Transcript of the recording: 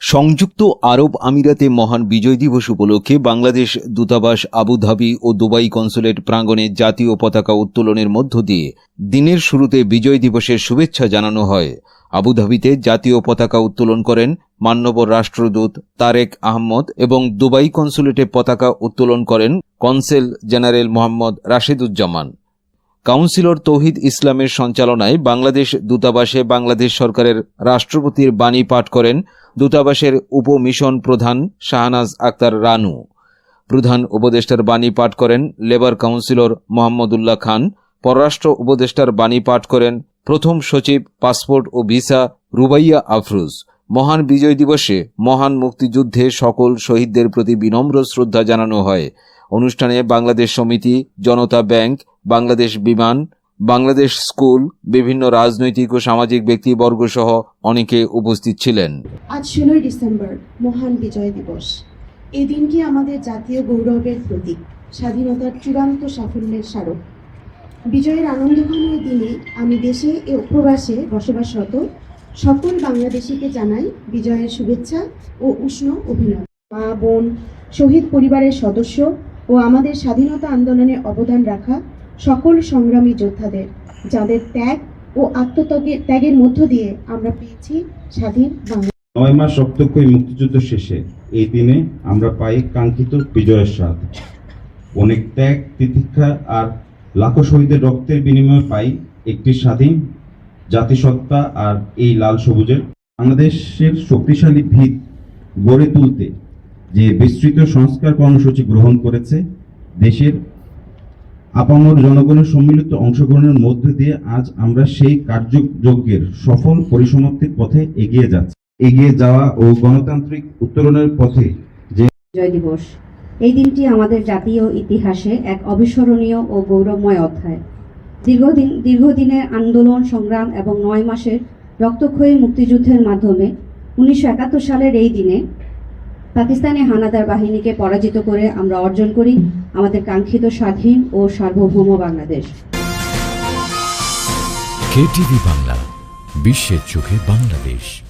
সংযুক্ত আরব আমিরাতে মহান বিজয় দিবস উপলক্ষে বাংলাদেশ দূতাবাস, আবুধাবি ও দুবাই কনসুলেট প্রাঙ্গণে জাতীয় পতাকা উত্তোলনের মধ্য দিয়ে দিনের শুরুতে বিজয় দিবসের শুভেচ্ছা জানানো হয়। আবুধাবিতে জাতীয় পতাকা উত্তোলন করেন মান্যবর রাষ্ট্রদূত তারেক আহমদ এবং দুবাই কনসুলেটে পতাকা উত্তোলন করেন consul general Mohammad Rasheduzzaman. Councillor Tauhid ইসলামের সঞ্চালনায় বাংলাদেশ দূতাবাসে বাংলাদেশ সরকারের রাষ্ট্রপতির বাণী পাঠ করেন দূতাবাসের উপমিশন প্রধান শাহনাজ আক্তার রানু। প্রধান উপদেষ্টার বাণী পাঠ করেন লেবার কাউন্সিলর মোহাম্মদুল্লাহ খান। পররাষ্ট্র উপদেষ্টার বাণী পাঠ করেন প্রথম সচিব পাসপোর্ট ও ভিসা রুবাইয়া আফরুজ। মহান বিজয় দিবসে মহান মুক্তিযুদ্ধে সকল শহীদদের প্রতি বিনম্র শ্রদ্ধা জানানো হয়। অনুষ্ঠানে বাংলাদেশ সমিতি, জনতা ব্যাংক, বাংলাদেশ বিমান, বাংলাদেশ স্কুল, বিভিন্ন রাজনৈতিক ও সামাজিক ব্যক্তিবর্গ সহ অনেকে উপস্থিত ছিলেন। আজ ষোলোই ডিসেম্বর, মহান বিজয় দিবস। এই দিনটি আমাদের জাতীয় গৌরবের প্রতীক, স্বাধীনতার চূড়ান্ত সাফল্যের স্মারক? বিজয়ের আনন্দঘন এই দিনে আমি দেশে এ উপবাসে বসবাসরত সকল বাংলাদেশিকে জানাই বিজয়ের শুভেচ্ছা ও উষ্ণ অভিনন্দন। মা, বোন, শহীদ পরিবারের সদস্য ও আমাদের স্বাধীনতা আন্দোলনে অবদান রাখা সকল সংগ্রামী যোদ্ধাদের, যাদের ত্যাগ ও আত্মত্যাগের ত্যাগের মধ্য দিয়ে আমরা পেয়েছি স্বাধীন বাংলা। নয় মাস রক্তক্ষয়ী মুক্তিযুদ্ধ শেষে এই দিনে আমরা পাই কাঙ্ক্ষিত বিজয়ের স্বাদ। অনেক ত্যাগ, তিতিক্ষা আর লাখো শহীদের রক্তের বিনিময়ে পাই একটি স্বাধীন জাতিসত্তা আর এই লাল সবুজের। বাংলাদেশের শক্তিশালী ভিত গড়ে তুলতে যে বিস্তৃত সংস্কার কর্মসূচি গ্রহণ করেছে, দেশের আপামর জনগণের সম্মিলিত অংশগ্রহণের মধ্য দিয়ে আজ আমরা সেই কার্যযজ্ঞের সফল পরিসমাপ্তির পথে এগিয়ে যাচ্ছি। এগিয়ে যাওয়া ও গণতান্ত্রিক উত্তরণের পথে বিজয় দিবস। এই দিনটি আমাদের জাতীয় ইতিহাসে এক অবিস্মরণীয় ও গৌরবময় অধ্যায়। দীর্ঘদিন দীর্ঘদিনের আন্দোলন, সংগ্রাম এবং নয় মাসের রক্তক্ষয়ী মুক্তিযুদ্ধের মাধ্যমে উনিশশো একাত্তর সালের এই দিনে পাকিস্তানি হানাদার বাহিনীকে পরাজিত করে আমরা অর্জন করি আমাদের কাঙ্ক্ষিত স্বাধীন ও সার্বভৌম বাংলাদেশ। বাংলা, বিশ্বের চোখে বাংলাদেশ।